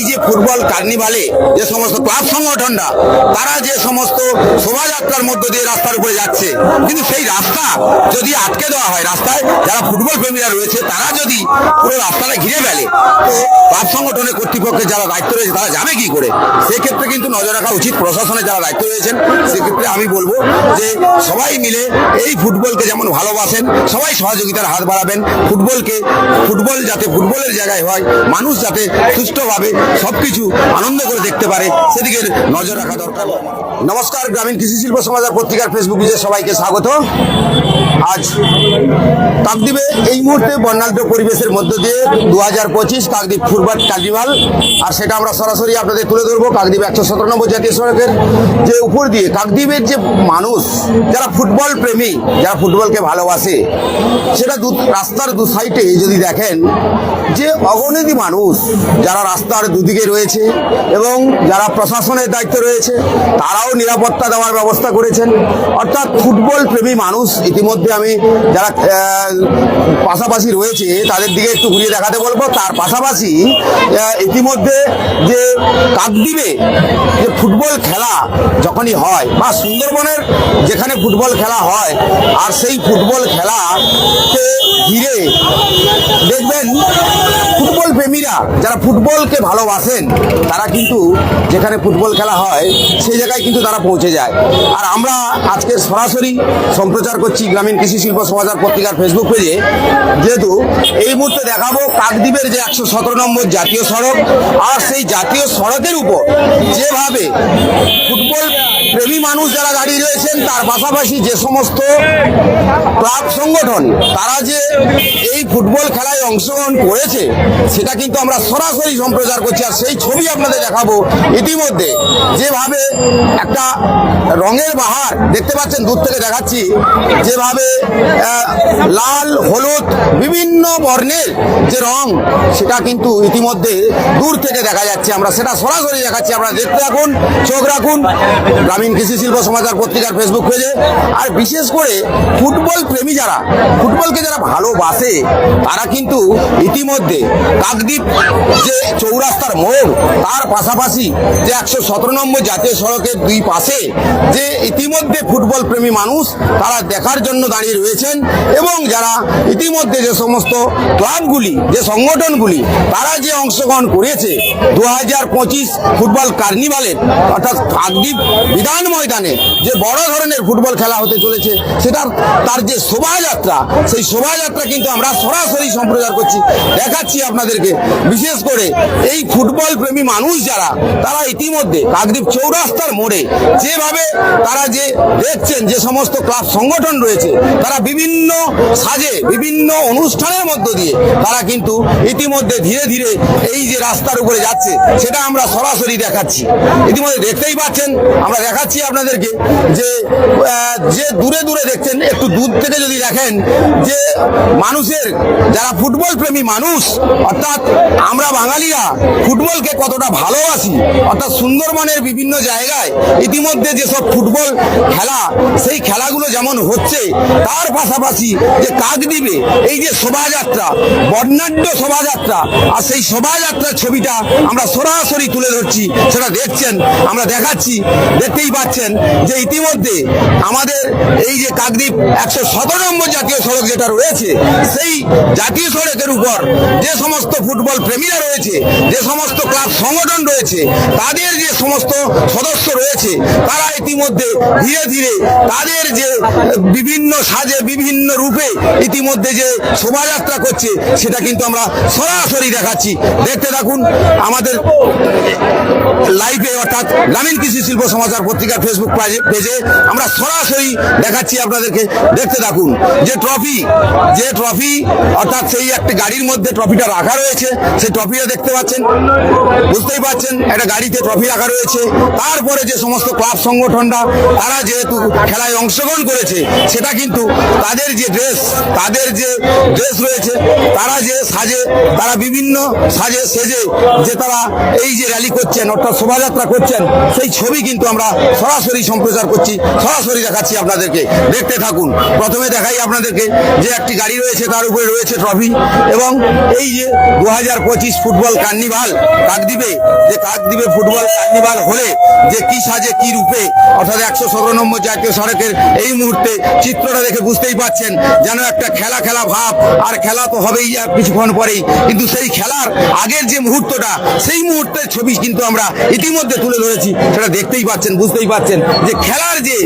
এই যে ফুটবল কার্নিভালে যে সমস্ত ক্লাব সংগঠনরা, তারা যে সমস্ত শোভাযাত্রার মধ্য দিয়ে রাস্তার উপরে যাচ্ছে, কিন্তু সেই রাস্তা যদি আটকে দেওয়া হয় রাস্তায়, যারা ফুটবল প্রেমীরা রয়েছে, তারা যদি পুরো রাস্তাটা ঘিরে ফেলে, তো ক্লাব সংগঠনের কর্তৃপক্ষের যারা দায়িত্ব রয়েছে, তারা যাবে কি করে? সেক্ষেত্রে কিন্তু নজর রাখা উচিত প্রশাসনের যারা দায়িত্ব রয়েছেন, সেক্ষেত্রে আমি বলব যে সবাই মিলে এই ফুটবলকে যেমন ভালোবাসেন, সবাই সহযোগিতার হাত বাড়াবেন, ফুটবলকে, ফুটবল যাতে ফুটবলের জায়গায় হয়, মানুষ যাতে সুষ্ঠুভাবে সবকিছু আনন্দ করে দেখতে পারে, সেদিকে নজর রাখা দরকার। নমস্কার, গ্রামীণ কৃষি শিল্প সমাচার পত্রিকার ফেসবুক পেজে সবাইকে স্বাগত। আজ কাকদ্বীপে এই মুহূর্তে বর্ণাঢ্য পরিবেশের মধ্য দিয়ে দু হাজার পঁচিশ কাকদ্বীপ ফুটবল কার্নিভাল, আর সেটা আমরা সরাসরি আপনাদের তুলে ধরবো কাকদ্বীপ একশো সতেরো নম্বর জাতীয় সড়কের যে উপর দিয়ে। কাকদ্বীপের যে মানুষ, যারা ফুটবল প্রেমী, যারা ফুটবলকে ভালোবাসে, সেটা রাস্তার দু সাইডে যদি দেখেন, যে অগণিত মানুষ যারা রাস্তার দুদিকে রয়েছে এবং যারা প্রশাসনের দায়িত্ব রয়েছে, তারাও নিরাপত্তা দেওয়ার ব্যবস্থা করেছেন। অর্থাৎ ফুটবল প্রেমী মানুষ ইতিমধ্যে আমি যারা পাশাপাশি রয়েছে, তাদের দিকে একটু ঘুরিয়ে দেখাতে বলব। তার পাশাপাশি ইতিমধ্যে যে কাকদ্বীপে যে ফুটবল খেলা যখনই হয়, বা সুন্দরবনের যেখানে ফুটবল খেলা হয়, আর সেই ফুটবল খেলাকে ঘিরে দেখবেন ফুটবল প্রেমীরা, যারা ফুটবলকে ভালোবাসেন তারা কিন্তু যেখানে ফুটবল খেলা হয়, সেই জায়গায় কিন্তু তারা পৌঁছে যায়। আর আমরা আজকে সরাসরি সম্প্রচার করছি গ্রামীণ কৃষি শিল্প সমাচার পত্রিকার ফেসবুক পেজে যেহেতু এই মুহূর্তে দেখাবো কাকদ্বীপের যে একশো সতেরো নম্বর জাতীয় সড়ক, আর সেই জাতীয় সড়কের উপর যেভাবে ফুটবল প্রেমী মানুষ যারা দাঁড়িয়ে রয়েছেন, তার পাশাপাশি যে সমস্ত ক্লাব সংগঠন, তারা যে এই ফুটবল খেলায় অংশগ্রহণ করেছে, সেটা কিন্তু আমরা সরাসরি সম্প্রচার করছি আর সেই ছবি আপনাদের দেখাবো ইতিমধ্যে। যেভাবে একটা রঙের বাহার, দেখতে পাচ্ছেন, দূর থেকে দেখাচ্ছি, যেভাবে লাল, হলুদ, বিভিন্ন বর্ণের যে রং, সেটা কিন্তু ইতিমধ্যে দূর থেকে দেখা যাচ্ছে। আমরা সেটা সরাসরি দেখাচ্ছি। আপনারা দেখতে রাখুন চোখ রাখুন। কৃষি শিল্প সমাচার পত্রিকার ফেসবুক পেজে আর বিশেষ করে ফুটবল প্রেমী যারা, ফুটবলকে যারা ভালোবাসে, তারা কিন্তু ইতিমধ্যে কাকদ্বীপ যে চৌরাস্তার মোড়, তার পাশাপাশি যে একশো সতেরো নম্বর জাতীয় সড়কের দুই পাশে যে ইতিমধ্যে ফুটবল প্রেমী মানুষ, তারা দেখার জন্য দাঁড়িয়ে রয়েছেন এবং যারা ইতিমধ্যে যে সমস্ত ক্লাবগুলি, যে সংগঠনগুলি, তারা যে অংশগ্রহণ করেছে, দু হাজার পঁচিশ ফুটবল কার্নিভালের, অর্থাৎ কাকদ্বীপ বিধান ময়দানে যে বড় ধরনের ফুটবল খেলা হতে চলেছে, সেটার তার যে শোভাযাত্রা, সেই শোভাযাত্রা কিন্তু আমরা সরাসরি সম্প্রচার করছি, দেখাচ্ছি আপনাদেরকে। বিশেষ করে এই ফুটবল প্রেমী মানুষ যারা, তারা ইতিমধ্যে কাকদ্বীপ চৌরাস্তার মোড়ে যেভাবে তারা যে দেখছেন যে সমস্ত ক্লাব সংগঠন রয়েছে, তারা বিভিন্ন সাজে, বিভিন্ন অনুষ্ঠানের মধ্য দিয়ে তারা কিন্তু ইতিমধ্যে ধীরে ধীরে এই যে রাস্তার উপরে যাচ্ছে, সেটা আমরা সরাসরি দেখাচ্ছি। ইতিমধ্যে দেখতেই পাচ্ছেন, আমরা দেখাচ্ছি আপনাদেরকে যে যে দূরে দূরে দেখছেন, একটু দূর থেকে যদি দেখেন যে মানুষের যারা ফুটবল প্রেমী মানুষ, অর্থাৎ আমরা বাঙালিরা ফুটবলকে কতটা ভালোবাসি, অর্থাৎ সুন্দরবনের বিভিন্ন জায়গায় ইতিমধ্যে যেসব ফুটবল খেলা, সেই খেলাগুলো যেমন হচ্ছে, তার পাশাপাশি যে কাকদ্বীপে এই যে শোভাযাত্রা, বর্ণাঢ্য শোভাযাত্রা, আর সেই শোভাযাত্রার ছবিটা আমরা সরাসরি তুলে ধরছি, সেটা দেখছেন, আমরা দেখাচ্ছি, দেখতেই পাচ্ছেন যে ইতিমধ্যে আমাদের এই যে কাকদ্বীপ একশো সতেরো নম্বর জাতীয় সড়ক যেটা রয়েছে, সেই জাতীয় সড়কের উপর যে সমস্ত ফুটবল প্রেমীরা রয়েছে, যে সমস্ত ক্লাব সংগঠন রয়েছে, তাদের যে সমস্ত সদস্য রয়েছে, তারা ইতিমধ্যে ধীরে ধীরে তাদের যে বিভিন্ন সাজে বিভিন্ন রূপে ইতিমধ্যে যে শোভাযাত্রা করছে, সেটা কিন্তু আমরা সরাসরি দেখাচ্ছি। দেখতে থাকুন, আমাদের লাইভে অর্থাৎ গ্রামীণ কৃষি শিল্প সমাচার পত্রিকার ফেসবুক পেজে আমরা সরাসরি দেখাচ্ছি আপনাদেরকে। দেখতে থাকুন, যে ট্রফি যে ট্রফি অর্থাৎ সেই একটা গাড়ির মধ্যে ট্রফিটা রাখা রয়েছে, সেই ট্রফিটা দেখতে পাচ্ছেন, বুঝতেই পাচ্ছেন, একটা গাড়িতে ট্রফি রাখা রয়েছে। তারপরে যে সমস্ত ক্লাব সংগঠনরা, তারা যেহেতু খেলায় অংশগ্রহণ করেছে, সেটা কিন্তু তাদের যে ড্রেস তাদের যে ড্রেস রয়েছে, তারা যে সাজে, তারা বিভিন্ন সাজে, সেজে যে তারা এই যে র্যালি করছেন, অর্থাৎ শোভাযাত্রা করছেন, সেই ছবি কিন্তু আমরা সরাসরি সম্প্রচার করছি, সরাসরি দেখাচ্ছি আপনাদেরকে। দেখতে থাকুন। প্রথমে দেখাই আপনাদেরকে যে একটি গাড়ি রয়েছে, তার উপরে রয়েছে ট্রফি এবং এই যে দু হাজার পঁচিশ ফুটবল কার্নিভাল, কাকদ্বীপে, যে কাকদ্বীপে ফুটবল কার্নিভাল হলে যে কি সাজে, কি রূপে, অর্থাৎ একশো সতেরো নম্বর জাতীয় সড়কের এই মুহূর্তে চিত্রটা দেখে বুঝতেই পাচ্ছেন যেন একটা খেলা খেলা ভাব। আর খেলা তো হবেই আর কিছুক্ষণ পরেই, কিন্তু সেই খেলার আগের যে মুহূর্তটা, সেই মুহূর্তের ছবি কিন্তু আমরা ইতিমধ্যে তুলে ধরেছি, সেটা দেখতেই পাচ্ছেন বুঝতেই পাচ্ছেন যে খেলার যে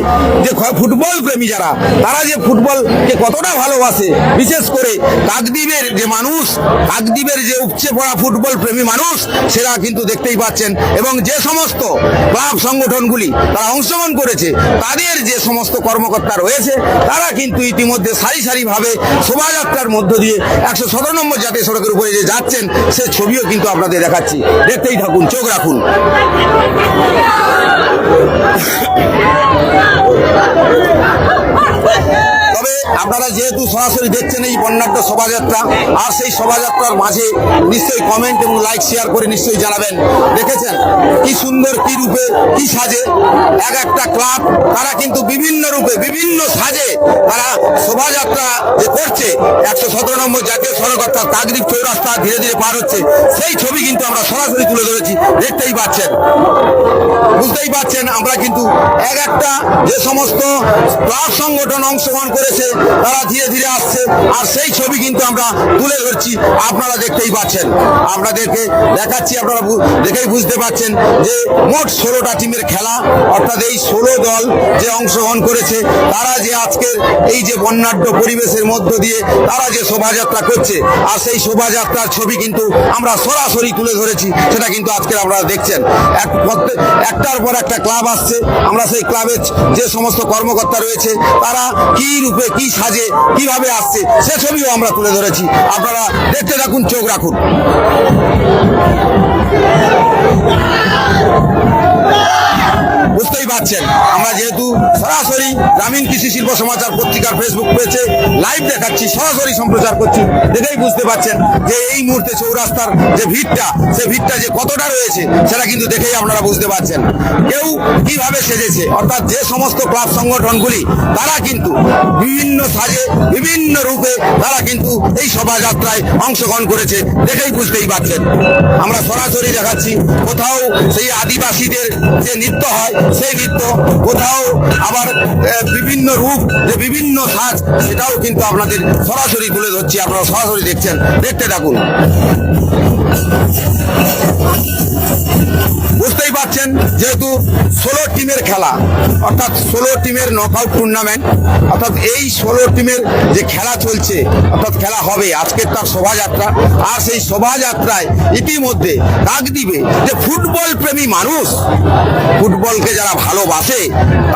যে ফুটবল প্রেমী যারা, তারা যে ফুটবলকে কতটা ভালোবাসে, বিশেষ করে কাকদ্বীপের যে মানুষ, কাকদ্বীপের যে উপচে পড়া ফুটবল প্রেমী মানুষ সেটা কিন্তু দেখতেই পাচ্ছেন। এবং যে সমস্ত ক্লাব সংগঠনগুলি তারা অংশগ্রহণ করেছে, তাদের যে সমস্ত কর্মকর্তা রয়েছে, তারা কিন্তু ইতিমধ্যে সারি সারিভাবে শোভাযাত্রার মধ্য দিয়ে একশো সতেরো নম্বর জাতীয় সড়কের উপরে যে যাচ্ছেন, সে ছবিও কিন্তু আপনাদের দেখাচ্ছি। দেখতেই থাকুন, চোখ রাখুন। Yeah! তবে আপনারা যেহেতু সরাসরি দেখছেন এই বর্ণাঢ্য শোভাযাত্রা, আর সেই শোভাযাত্রার মাঝে নিশ্চয়ই কমেন্ট এবং লাইক শেয়ার করে নিশ্চয়ই জানাবেন। দেখেছেন? কি সুন্দর, কি রূপে, কি সাজে? এক একটা ক্লাব তারা কিন্তু বিভিন্ন রূপে, বিভিন্ন সাজে তারা শোভাযাত্রা যে করছে। একশো সতেরো নম্বর জাতীয় সড়ক অর্থাৎ কাকদ্বীপ চৌরাস্তা ধীরে ধীরে পার হচ্ছে। সেই ছবি কিন্তু আমরা সরাসরি তুলে ধরেছি। দেখতেই পাচ্ছেন। বুঝতেই পারছেন আমরা কিন্তু এক একটা যে সমস্ত ক্লাব সংগঠন অংশগ্রহণ করেছে তারা ধীরে ধীরে আসছে। আর সেই ছবি কিন্তু আমরা তুলে ধরছি। আপনারা দেখতেই পাচ্ছেন। আপনাদেরকে দেখাচ্ছি, আপনারা দেখেই বুঝতে পাচ্ছেন যে মোট ষোলোটা টিমের খেলা, অর্থাৎ এই ষোলো দল যে অংশগ্রহণ করেছে, তারা যে আজকের এই যে বন্যাঢ্য পরিবেশের মধ্য দিয়ে তারা যে শোভাযাত্রা করছে, আর সেই শোভাযাত্রার ছবি কিন্তু আমরা সরাসরি তুলে ধরেছি, সেটা কিন্তু আজকে আপনারা দেখছেন। এক একটার পর একটা ক্লাব আসছে। আমরা সেই ক্লাবের যে সমস্ত কর্মকর্তা রয়েছে, তারা কি রূপে কি সাজে, কীভাবে আসছে, সে ছবিও আমরা তুলে ধরেছি। আপনারা দেখতে থাকুন, চোখ রাখুন। বুঝতেই পারছেন। আমরা যেহেতু সরাসরি গ্রামীণ কৃষি শিল্প সমাচার পত্রিকার ফেসবুক পেজে লাইভ দেখাচ্ছি, সরাসরি সম্প্রচার করছি, দেখেই বুঝতে পারছেন যে এই মুহূর্তে চৌরাস্তার যে ভিড়টা, সে ভিড়টা যে কতটা রয়েছে, সেটা কিন্তু দেখেই আপনারা বুঝতে পারছেন। কেউ কীভাবে সেজেছে, অর্থাৎ যে সমস্ত ক্লাব সংগঠনগুলি, তারা কিন্তু বিভিন্ন সাজে, বিভিন্ন রূপে তারা কিন্তু এই শোভাযাত্রায় অংশগ্রহণ করেছে, দেখেই বুঝতেই পারছেন। আমরা সরাসরি দেখাচ্ছি, কোথাও সেই আদিবাসীদের যে নৃত্য হয় সেই নৃত্য কোথাও আবার বিভিন্ন রূপ, যে বিভিন্ন সাজ, সেটাও কিন্তু আপনাদের সরাসরি তুলে ধরছি। আপনারা সরাসরি দেখছেন। দেখতে থাকুন। বুঝতেই পারছেন, যেহেতু ষোলো টিমের খেলা, অর্থাৎ ষোলো টিমের নকআউট টুর্নামেন্ট অর্থাৎ এই ষোলো টিমের যে খেলা চলছে, অর্থাৎ খেলা হবে, আজকের তার শোভাযাত্রা, আর সেই শোভাযাত্রায় ইতিমধ্যে ডাক দিবে যে ফুটবল প্রেমী মানুষ, ফুটবলকে যারা ভালোবাসে,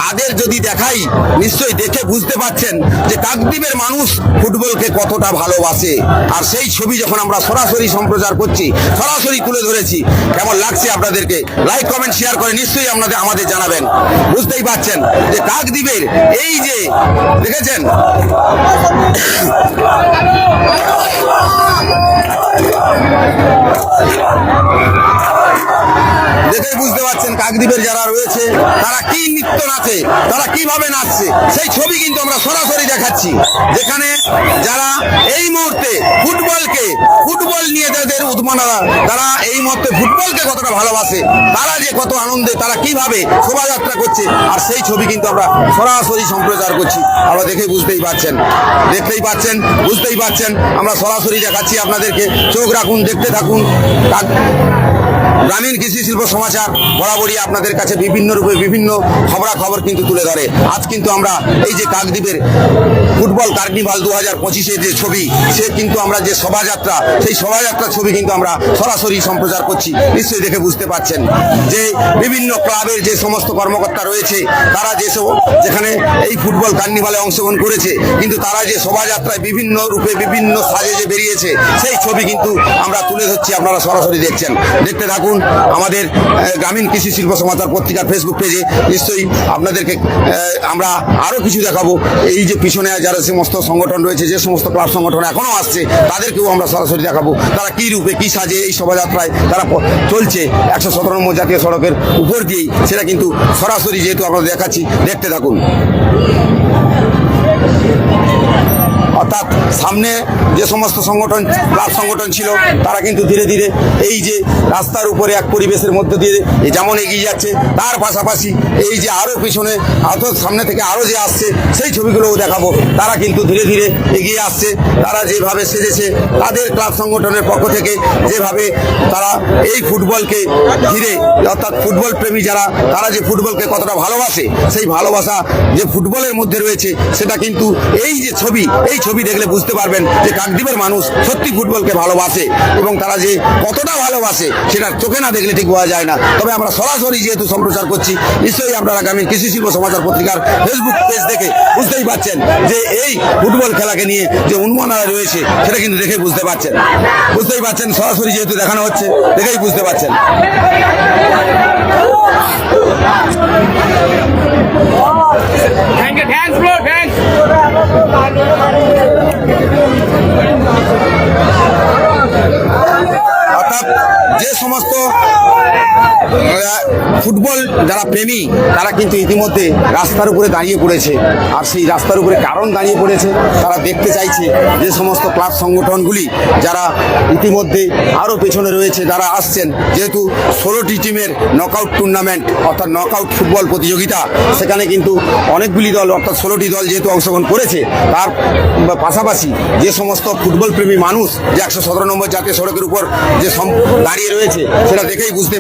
তাদের যদি দেখাই, নিশ্চয়ই দেখে বুঝতে পাচ্ছেন যে কাকদ্বীপের মানুষ ফুটবলকে কতটা ভালোবাসে। আর সেই ছবি যখন আমরা সরাসরি সম্প্রচার করছি, সরাসরি তুলে ধরেছি, কেমন লাগছে আপনাদেরকে? লাইক কমেন্ট শেয়ার করে নিশ্চয়ই আপনাদের আমাদের জানাবেন। বুঝতেই পাচ্ছেন যে কাকদ্বীপের এই যে, দেখেছেন? দেখেই বুঝতে পারছেন কাকদ্বীপের যারা রয়েছে, তারা কি নৃত্য নাচে, তারা কীভাবে নাচছে, সেই ছবি কিন্তু আমরা সরাসরি দেখাচ্ছি। যেখানে যারা এই মুহূর্তে ফুটবলকে, ফুটবল নিয়ে যাদের উদ্মাননা, তারা এই মুহূর্তে ফুটবলকে কতটা ভালোবাসে, তারা যে কত আনন্দে, তারা কীভাবে শোভাযাত্রা করছে, আর সেই ছবি কিন্তু আমরা সরাসরি সম্প্রচার করছি। আমরা দেখে বুঝতেই পারছেন, দেখতেই পাচ্ছেন, বুঝতেই পাচ্ছেন আমরা সরাসরি দেখাচ্ছি আপনাদেরকে, চোখ রাখুন, দেখতে থাকুন। গ্রামীণ কৃষি শিল্প সমাচার বরাবরই আপনাদের কাছে বিভিন্ন রূপে বিভিন্ন খবরাখবর কিন্তু তুলে ধরে। আজ কিন্তু আমরা এই যে কাকদ্বীপের ফুটবল কার্নিভাল দু হাজার পঁচিশের যে ছবি, সে কিন্তু আমরা যে শোভাযাত্রা, সেই শোভাযাত্রার ছবি কিন্তু আমরা সরাসরি সম্প্রচার করছি। নিশ্চয়ই দেখে বুঝতে পাচ্ছেন যে বিভিন্ন ক্লাবের যে সমস্ত কর্মকর্তা রয়েছে, তারা যে সব- যেখানে এই ফুটবল কার্নিভালে অংশগ্রহণ করেছে, কিন্তু তারা যে শোভাযাত্রায় বিভিন্ন রূপে বিভিন্ন সাজে যে বেরিয়েছে, সেই ছবি কিন্তু আমরা তুলে ধরছি, আপনারা সরাসরি দেখছেন। দেখতে থাকুন আমাদের গ্রামীণ কৃষি শিল্প সমাচার পত্রিকার ফেসবুক পেজে নিশ্চয়ই আপনাদেরকে আমরা আরও কিছু দেখাবো। এই যে পিছনে যারা সমস্ত সংগঠন রয়েছে, যে সমস্ত ক্লাব সংগঠন এখনও আসছে, তাদেরকেও আমরা সরাসরি দেখাবো। তারা কী রূপে, কী সাজে এই শোভাযাত্রায় তারা চলছে একশো সতেরো নম্বর জাতীয় সড়কের উপর দিয়েই। সেটা কিন্তু সরাসরি যেহেতু আমরা দেখাচ্ছি, দেখতে থাকুন। অর্থাৎ সামনে যে সমস্ত সংগঠন ক্লাব সংগঠন ছিল, তারা কিন্তু ধীরে ধীরে এই যে রাস্তার উপরে এক পরিবেশের মধ্যে দিয়ে যেমন এগিয়ে যাচ্ছে, তার পাশাপাশি এই যে আরও পিছনে অর্থাৎ সামনে থেকে আরও যে আসছে, সেই ছবিগুলোও দেখাবো। তারা কিন্তু ধীরে ধীরে এগিয়ে আসছে। তারা যেভাবে সেজেছে, তাদের ক্লাব সংগঠনের পক্ষ থেকে যেভাবে তারা এই ফুটবলকে ঘিরে, অর্থাৎ ফুটবল প্রেমী যারা, তারা যে ফুটবলকে কতটা ভালোবাসে, সেই ভালোবাসা যে ফুটবলের মধ্যে রয়েছে, সেটা কিন্তু এই যে ছবি, এই ছবি দেখলে বুঝতে পারবেন যে কাকদ্বীপের মানুষ সত্যি ফুটবলকে ভালোবাসে এবং তারা যে কতটা ভালোবাসে সেটা চোখে না দেখলে ঠিক বোঝা যায় না তবে আমরা সরাসরি যেহেতু সম্প্রচার করছি নিশ্চয়ই আপনারা গ্রামীণ কৃষি শিল্প সমাচার পত্রিকার ফেসবুক পেজ দেখে বুঝতেই পারছেন যে এই ফুটবল খেলাকে নিয়ে যে উন্মাদনা রয়েছে সেটা কিন্তু দেখে বুঝতে পারছেন বুঝতেই পারছেন সরাসরি যেহেতু দেখানো হচ্ছে দেখেই বুঝতে পারছেন Thank you, thanks, bro. অর্থাৎ যে সমস্ত ফুটবল যারা প্রেমী, তারা কিন্তু ইতিমধ্যে রাস্তার উপরে দাঁড়িয়ে পড়েছে। আর সেই রাস্তার উপরে কারণ দাঁড়িয়ে পড়েছে, তারা দেখতে চাইছে যে সমস্ত ক্লাব সংগঠনগুলি যারা ইতিমধ্যে আরও পেছনে রয়েছে, যারা আসছেন। যেহেতু ষোলোটি টিমের নকআউট টুর্নামেন্ট অর্থাৎ নকআউট ফুটবল প্রতিযোগিতা, সেখানে কিন্তু অনেকগুলি দল, অর্থাৎ ষোলোটি দল যেহেতু অংশগ্রহণ করেছে, তার পাশাপাশি যে সমস্ত ফুটবল প্রেমী মানুষ, যে একশো সতেরো নম্বর জাতীয় সড়কের উপর যে দাঁড়িয়ে রয়েছে, সেটা দেখেই বুঝতে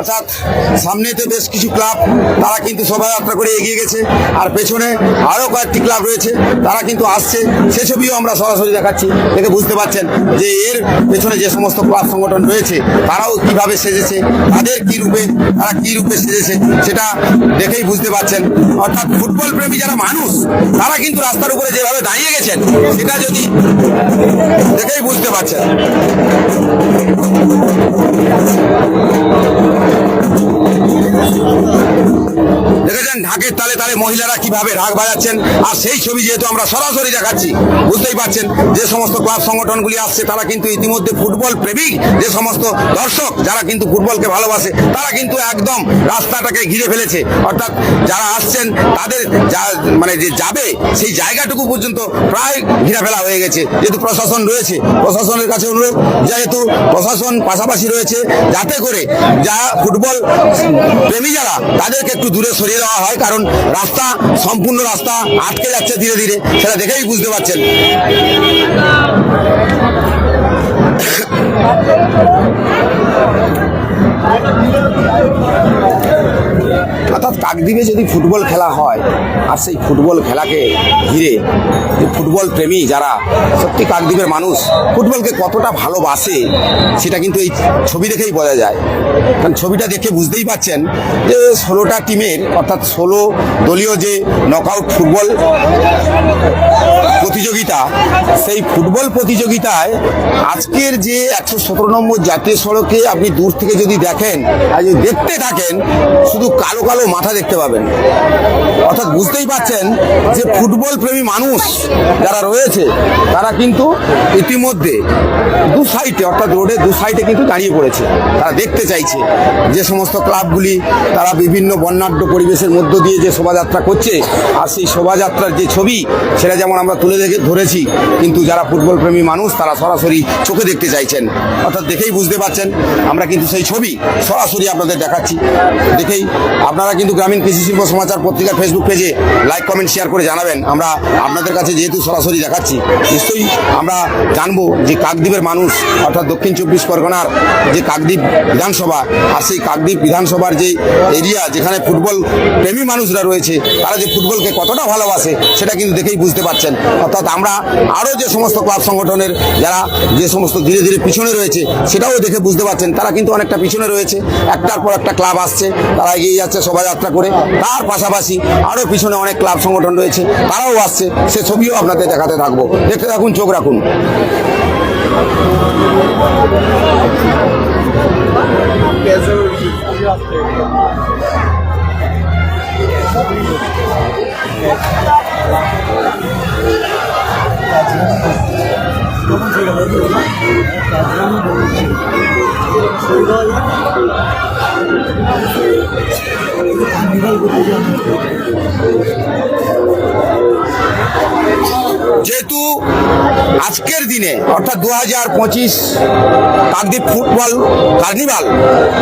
অর্থাৎ সামনেতে বেশ কিছু ক্লাব, তারা কিন্তু শোভাযাত্রা করে এগিয়ে গেছে। আর পেছনে আরও কয়েকটি ক্লাব রয়েছে, তারা কিন্তু আসছে। সে ছবিও আমরা সরাসরি দেখাচ্ছি দেখে বুঝতে পারছেন যে এর পেছনে যে সমস্ত ক্লাব সংগঠন রয়েছে, তারাও কীভাবে সেজেছে, তাদের কি রূপে, তারা কি রূপে সেজেছে, সেটা দেখেই বুঝতে পারছেন। অর্থাৎ ফুটবল প্রেমী যারা মানুষ, তারা কিন্তু রাস্তার উপরে যেভাবে দাঁড়িয়ে গেছেন, সেটা যদি দেখেই বুঝতে পারছেন। Thank you. দেখেছেন ঢাকের তালে তালে মহিলারা কীভাবে ঢাক বাজাচ্ছেন আর সেই ছবি যেহেতু আমরা সরাসরি দেখাচ্ছি, বুঝতেই পারছেন যে সমস্ত ক্লাব সংগঠনগুলি আসছে, তারা কিন্তু ইতিমধ্যে ফুটবল প্রেমিক। যে সমস্ত দর্শক যারা কিন্তু ফুটবলকে ভালোবাসে, তারা কিন্তু একদম রাস্তাটাকে ঘিরে ফেলেছে। অর্থাৎ যারা আসছেন, তাদের যা মানে যে যাবে, সেই জায়গাটুকু পর্যন্ত প্রায় ঘিরে ফেলা হয়ে গেছে। যেহেতু প্রশাসন রয়েছে, প্রশাসনের কাছে অনুরোধ, যেহেতু প্রশাসন পাশাপাশি রয়েছে, যাতে করে যা ফুটবল প্রেমী যারা, তাদেরকে একটু দূরে সরিয়ে দেওয়া হয় কারণ রাস্তা সম্পূর্ণ রাস্তা আটকে যাচ্ছে ধীরে ধীরে। সেটা দেখেই বুঝতে পারছেন। অর্থাৎ কাকদ্বীপে যদি ফুটবল খেলা হয়, আর সেই ফুটবল খেলাকে ঘিরে যে ফুটবল প্রেমী যারা সত্যি কাকদ্বীপের মানুষ, ফুটবলকে কতটা ভালোবাসে, সেটা কিন্তু এই ছবি দেখেই বোঝা যায়। কারণ ছবিটা দেখে বুঝতেই পাচ্ছেন যে ষোলোটা টিমের, অর্থাৎ ষোলো দলীয় যে নকআউট ফুটবল প্রতিযোগিতা, সেই ফুটবল প্রতিযোগিতায় আজকের যে একশো সতেরো নম্বর জাতীয় সড়কে আপনি দূর থেকে যদি দেখেন, আর যদি দেখতে থাকেন, শুধু কালো কালো কালো মাথা দেখতে পাবেন। অর্থাৎ বুঝতেই পাচ্ছেন যে ফুটবল প্রেমী মানুষ যারা রয়েছে, তারা কিন্তু ইতিমধ্যে দু সাইডে অর্থাৎ রোডে দু সাইডে কিন্তু দাঁড়িয়ে পড়েছে। তারা দেখতে চাইছে যে সমস্ত ক্লাবগুলি, তারা বিভিন্ন বর্ণাঢ্য পরিবেশের মধ্য দিয়ে যে শোভাযাত্রা করছে, আর সেই শোভাযাত্রার যে ছবি, সেটা যেমন আমরা তুলে ধরেছি, কিন্তু যারা ফুটবল প্রেমী মানুষ, তারা সরাসরি চোখে দেখতে চাইছেন। অর্থাৎ দেখেই বুঝতে পারছেন, আমরা কিন্তু সেই ছবি সরাসরি আপনাদের দেখাচ্ছি। দেখেই আপনারা কিন্তু গ্রামীণ কৃষি শিল্প সমাচার পত্রিকার ফেসবুক পেজে লাইক কমেন্ট শেয়ার করে জানাবেন। আমরা আপনাদের কাছে যেহেতু সরাসরি দেখাচ্ছি, নিশ্চয়ই আমরা জানব যে কাকদ্বীপের মানুষ, অর্থাৎ দক্ষিণ চব্বিশ পরগনার যে কাকদ্বীপ বিধানসভা আর সেই কাকদ্বীপ বিধানসভার যে এরিয়া যেখানে ফুটবল প্রেমী মানুষরা রয়েছে, তারা যে ফুটবলকে কতটা ভালোবাসে, সেটা কিন্তু দেখেই বুঝতে পারছেন। অর্থাৎ আমরা আরও যে সমস্ত ক্লাব সংগঠনের যারা যে সমস্ত ধীরে ধীরে পিছনে রয়েছে, সেটাও দেখে বুঝতে পারছেন, তারা কিন্তু অনেকটা পিছনে রয়েছে। একটার পর একটা ক্লাব আসছে, তারা এগিয়ে যাচ্ছে। শোভাযাত্রা করে। তার পাশাপাশি আরও পিছনে অনেক ক্লাব সংগঠন রয়েছে, তারাও আসছে। সে ছবিও আপনাদের দেখাতে থাকব। দেখতে থাকুন, চোখ রাখুন। 내가 이거 보지 않는 যেহেতু আজকের দিনে, অর্থাৎ দু হাজার পঁচিশ কাকদ্বীপ ফুটবল কার্নিভাল,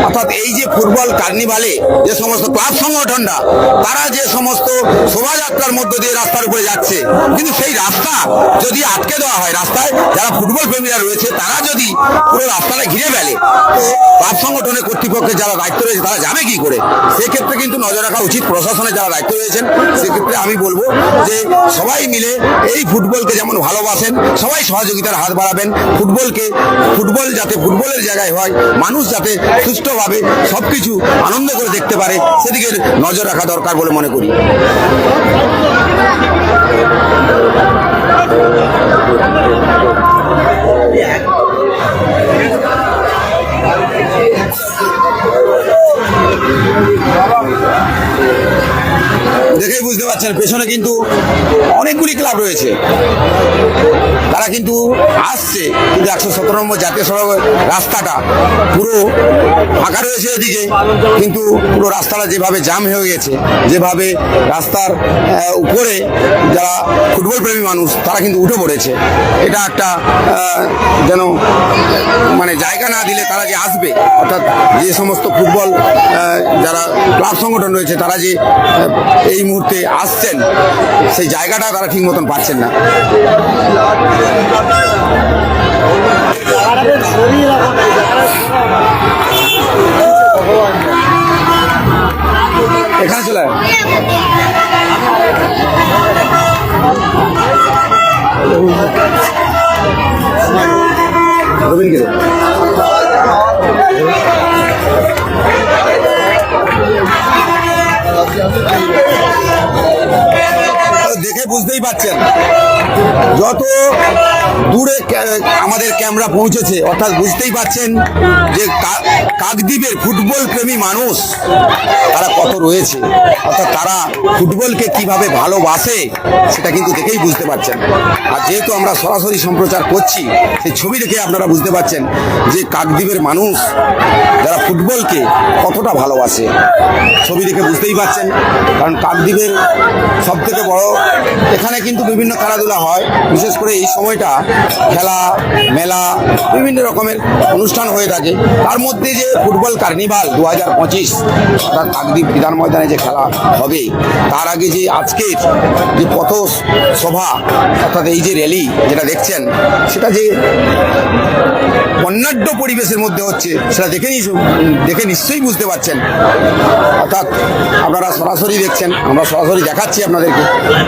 অর্থাৎ এই যে ফুটবল কার্নিভালে যে সমস্ত ক্লাব সংগঠনরা, তারা যে সমস্ত শোভাযাত্রার মধ্য দিয়ে রাস্তার উপরে যাচ্ছে, কিন্তু সেই রাস্তা যদি আটকে দেওয়া হয়, রাস্তায় যারা ফুটবল প্রেমীরা রয়েছে, তারা যদি পুরো রাস্তাটা ঘিরে ফেলে, তো ক্লাব সংগঠনের কর্তৃপক্ষের যারা দায়িত্ব রয়েছে, তারা যাবে কি করে? সেক্ষেত্রে কিন্তু নজর রাখা উচিত, প্রশাসনের যারা দায়িত্ব রয়েছেন, সেক্ষেত্রে আমি বলব যে সবাই মিলে এই ফুটবলকে যেমন ভালোবাসেন, সবাই সহযোগিতার হাত বাড়াবেন। ফুটবলকে, ফুটবল যাতে ফুটবলের জায়গায় হয়, মানুষ যাতে সুষ্ঠুভাবে সবকিছু আনন্দ করে দেখতে পারে সেদিকে নজর রাখা দরকার বলে মনে করি। দেখেই বুঝতে পারছেন, পেছনে কিন্তু অনেকগুলি ক্লাব রয়েছে। তারা কিন্তু আসছে কিন্তু একশো সতেরো নম্বর জাতীয় সড়ক রাস্তাটা পুরো ফাঁকা রয়েছে এদিকে, কিন্তু পুরো রাস্তাটা যেভাবে জাম হয়ে গেছে, যেভাবে রাস্তার উপরে যারা ফুটবল প্রেমী মানুষ, তারা কিন্তু উঠে পড়েছে। এটা একটা যেন মানে জায়গা না দিলে তারা যে আসবে, অর্থাৎ যে সমস্ত ফুটবল যারা ক্লাব সংগঠন রয়েছে, তারা যে এই মুহূর্তে আসছেন সেই জায়গাটা তারা ঠিক মতন পাচ্ছেন না এখানে চলে। রবীন্দ্র gracias. দেখে বুঝতেই পারছেন। যত দূরে আমাদের ক্যামেরা পৌঁছেছে, অর্থাৎ বুঝতেই পারছেন যে কাকদ্বীপের ফুটবল প্রেমী মানুষ, তারা কত রয়েছে। অর্থাৎ তারা ফুটবলকে কীভাবে ভালোবাসে, সেটা কিন্তু দেখেই বুঝতে পারছেন। আর যেহেতু আমরা সরাসরি সম্প্রচার করছি, সেই ছবি দেখে আপনারা বুঝতে পারছেন যে কাকদ্বীপের মানুষ, যারা ফুটবলকে কতটা ভালোবাসে। ছবি দেখে বুঝতেই পারছেন, কারণ কাকদ্বীপের সব থেকে বড় এখানে কিন্তু বিভিন্ন খেলাধুলা হয়। বিশেষ করে এই সময়টা খেলা, মেলা, বিভিন্ন রকমের অনুষ্ঠান হয়ে থাকে। তার মধ্যে যে ফুটবল কার্নিভাল দু হাজার পঁচিশ, অর্থাৎ কাকদ্বীপ বিধান ময়দানে যে খেলা হবে, তার আগে যে আজকের যে পথ সভা অর্থাৎ এই যে র্যালি যেটা দেখছেন, সেটা যে বর্ণাঢ্য পরিবেশের মধ্যে হচ্ছে, সেটা দেখে দেখে নিশ্চয়ই বুঝতে পারছেন। অর্থাৎ আপনারা সরাসরি দেখছেন, আমরা সরাসরি দেখাচ্ছি আপনাদেরকে।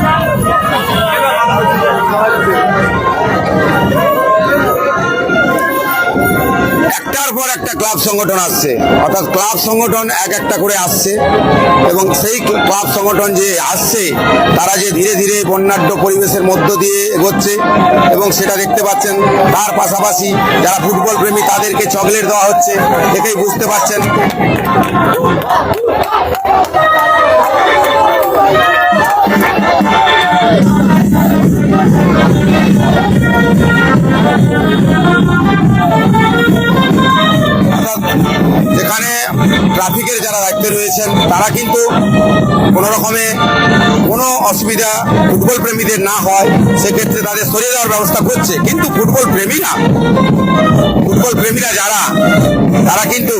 Thank you. একটার পর একটা ক্লাব সংগঠন আসছে। অর্থাৎ ক্লাব সংগঠন এক একটা করে আসছে এবং সেই ক্লাব সংগঠন যে আসছে, তারা যে ধীরে ধীরে বন্যাঢ্য পরিবেশের মধ্য দিয়ে এগোচ্ছে এবং সেটা দেখতে পাচ্ছেন। তার পাশাপাশি যারা ফুটবল প্রেমী, তাদেরকে চকলেট দেওয়া হচ্ছে, দেখেই বুঝতে পাচ্ছেন অর্থাৎ যেখানে ট্রাফিকের যারা দায়িত্বে রয়েছেন, তারা কিন্তু কোনো রকমে কোনো অসুবিধা ফুটবল প্রেমীদের না হয়, সেক্ষেত্রে তাদের সরিয়ে দেওয়ার ব্যবস্থা করছে। কিন্তু ফুটবল প্রেমীরা ফুটবল প্রেমীরা যারা, তারা কিন্তু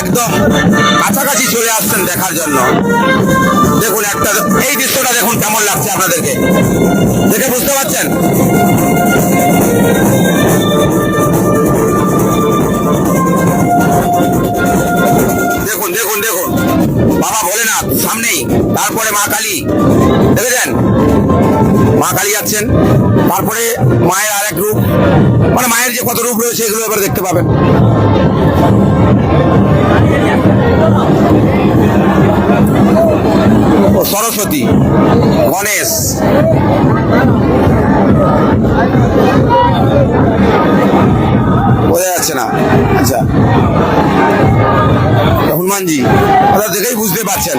একদম কাছাকাছি চলে আসছেন দেখার জন্য। দেখুন একটা, এই দৃশ্যটা দেখুন কেমন লাগছে আপনাদেরকে। দেখে বুঝতে পারছেন? বাবা ভোলেনাথ সামনেই তারপরে মা কালী। দেখেছেন? মা কালী যাচ্ছেন, তারপরে মায়ের আর এক রূপ। মানে মায়ের যে কত রূপ রয়েছে এগুলো এবার দেখতে পাবেন। ও সরস্বতী, গণেশ। যাচ্ছে না। আচ্ছা। হনুমানজি আপনারা দেখেই বুঝতে পারছেন।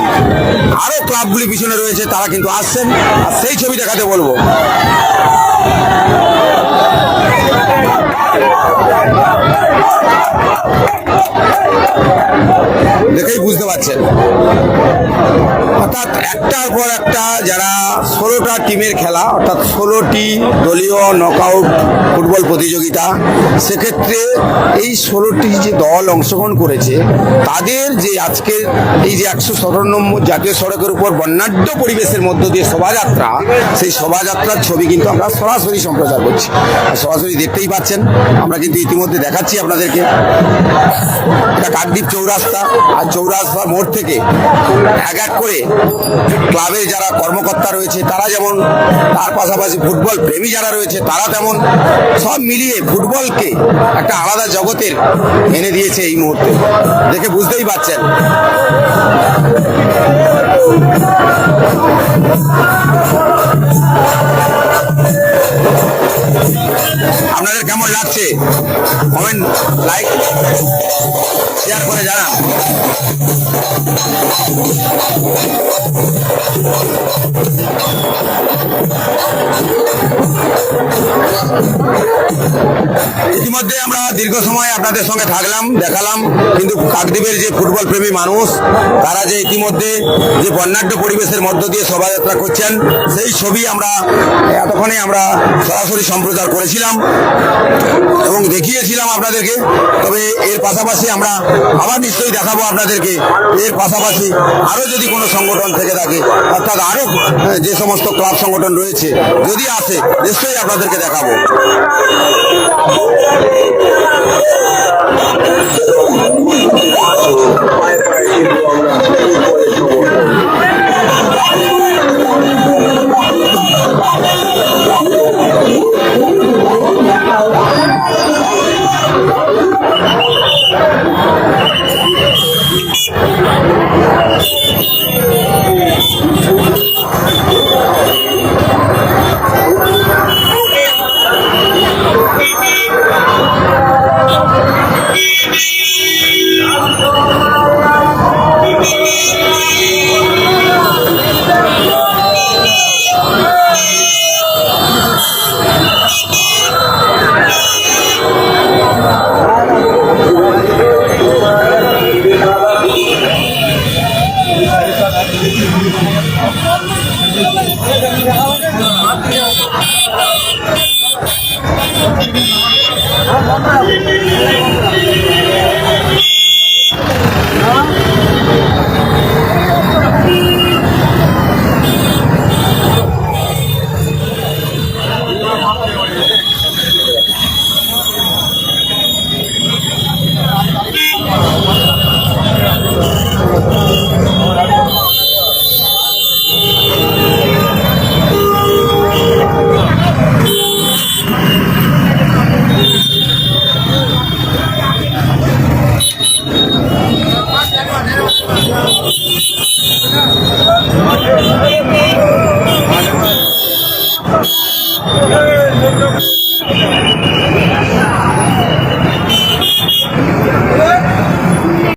আরও ক্লাবগুলি পিছনে রয়েছে, তারা কিন্তু আসছেন, আর সেই ছবি দেখাতে বলব। দেখেই বুঝতে পারছেন। অর্থাৎ একটার পর একটা যারা ষোলোটা টিমের খেলা, অর্থাৎ ষোলোটি দলীয় নকআউট ফুটবল প্রতিযোগিতা, সেক্ষেত্রে এই ষোলোটি যে দল অংশগ্রহণ করেছে, তাদের যে আজকের এই যে একশো সতেরো নম্বর জাতীয় সড়কের উপর বর্ণাঢ্য পরিবেশের মধ্য দিয়ে শোভাযাত্রা, সেই শোভাযাত্রার ছবি কিন্তু আমরা সরাসরি সম্প্রচার করছি। সরাসরি দেখতেই পাচ্ছেন, আমরা কিন্তু ইতিমধ্যে দেখাচ্ছি আপনাদেরকে। কাকদ্বীপ চৌরাস্তা আর চৌরাস্তা মোড় থেকে এক এক করে ক্লাবের যারা কর্মকর্তা রয়েছে, তারা যেমন, তার পাশাপাশি ফুটবল প্রেমী যারা রয়েছে, তারা তেমন, সব মিলিয়ে ফুটবলকে একটা আলাদা জগতের এনে দিয়েছে এই মুহূর্তে। দেখে বুঝতেই পারছেন। আপনাদের কেমন লাগছে? কমেন্ট লাইক শেয়ার করে জানান। ইতিমধ্যে আমরা দীর্ঘ সময় আপনাদের সঙ্গে থাকলাম, দেখালাম, কিন্তু কাকদ্বীপের যে ফুটবল প্রেমী মানুষ, তারা যে ইতিমধ্যে যে বর্ণাঢ্য পরিবেশের মধ্য দিয়ে শোভাযাত্রা করছেন, সেই ছবি আমরা, এতক্ষণে আমরা সরাসরি প্রচার করেছিলাম এবং দেখিয়েছিলাম আপনাদেরকে। তবে এর পাশাপাশি আমরা আবার নিশ্চয়ই দেখাবো আপনাদেরকে। এর পাশাপাশি আরও যদি কোনো সংগঠন থেকে থাকে, অর্থাৎ আরও যে সমস্ত ক্লাব সংগঠন রয়েছে, যদি আসে, নিশ্চয়ই আপনাদেরকে দেখাবো। আমরা